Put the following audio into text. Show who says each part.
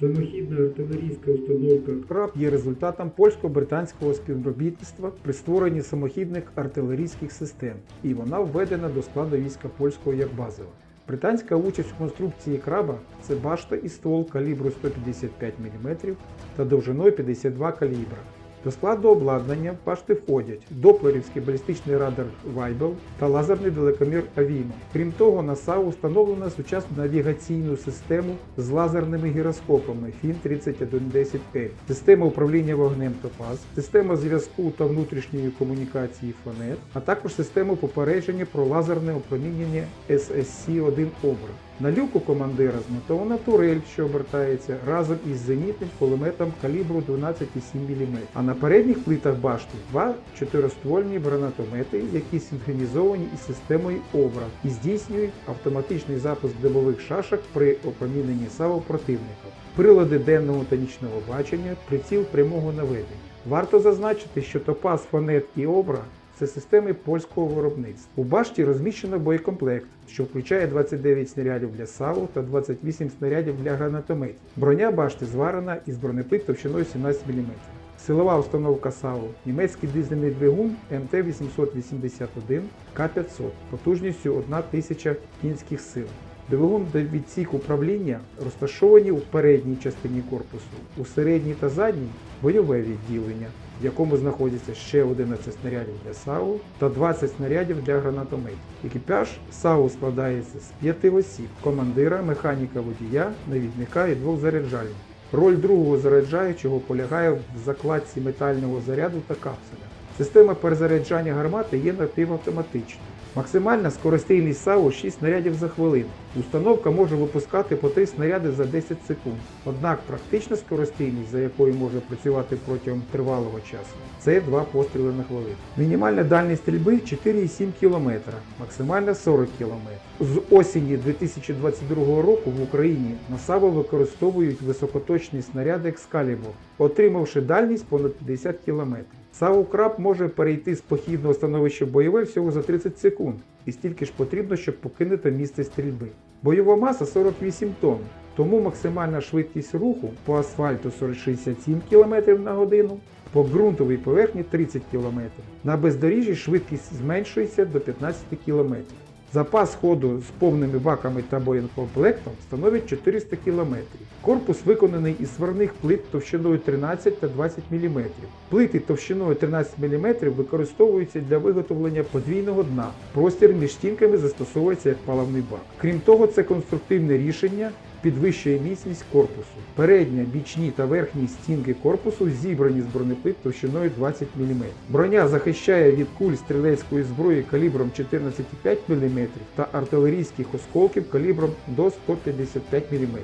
Speaker 1: Самохідна артилерійська установка
Speaker 2: Краб є результатом польсько-британського співробітництва при створенні самохідних артилерійських систем, і вона введена до складу війська польського як базова. Британська участь в конструкції краба це башта і ствол калібру 155 мм та довжиною 52 калібра. До складу обладнання в башти входять доплерівський балістичний радар Weibel та лазерний далекомір Avino. Крім того, на САУ встановлено сучасну навігаційну систему з лазерними гіроскопами FIN 3110L, система управління вогнем Topaz, система зв'язку та внутрішньої комунікації FONET, а також систему попередження про лазерне опромінення SSC-1 Obra. На люку командира змонтована турель, що обертається разом із зенітним кулеметом калібру 12,7 мм. На передніх плитах башти два чотириствольні гранатомети, які синхронізовані із системою ОБРА і здійснюють автоматичний запуск димових шашок при опроміненні САУ противника. Прилади денного та нічного бачення, приціл прямого наведення. Варто зазначити, що Топаз, Фонет і Обра це системи польського виробництва. У башті розміщено боєкомплект, що включає 29 снарядів для САУ та 28 снарядів для гранатометів. Броня башти зварена із бронеплит товщиною 17 мм. Силова установка САУ німецький дизельний двигун МТ-881 К500 потужністю 1000 кінських сил. Двигун та відсік управління розташовані у передній частині корпусу, у середній та задній бойове відділення, в якому знаходиться ще 11 снарядів для САУ та 20 снарядів для гранатометів. Екіпаж САУ складається з п'яти осіб командира, механіка водія, навідника і двох заряджальників. Роль другого заряджаючого полягає в закладці метального заряду та капсуля. Система перезаряджання гармати є напівавтоматичною. Максимальна скоростійність САУ 6 снарядів за хвилину. Установка може випускати по 3 снаряди за 10 секунд. Однак практична скоростійність, за якою може працювати протягом тривалого часу, це 2 постріли на хвилину. Мінімальна дальність стрільби 4,7 км, максимальна 40 км. З осені 2022 року в Україні на САУ використовують високоточні снаряди Excalibur, отримавши дальність понад 50 км. САУ Краб може перейти з похідного становища бойове всього за 30 секунд, і стільки ж потрібно, щоб покинути місце стрільби. Бойова маса 48 тонн, тому максимальна швидкість руху по асфальту 40-67 км на годину, по ґрунтовій поверхні 30 км. На бездоріжжі швидкість зменшується до 15 км. Запас ходу з повними баками та боєнкомплектом становить 400 км. Корпус виконаний із сварних плит товщиною 13 та 20 мм. Плити товщиною 13 мм використовуються для виготовлення подвійного дна. Простір між стінками застосовується як паливний бак. Крім того, це конструктивне рішення підвищує міцність корпусу. Передня, бічні та верхні стінки корпусу зібрані з бронеплит товщиною 20 мм. Броня захищає від куль стрілецької зброї калібром 14,5 мм та артилерійських осколків калібром до 155 мм.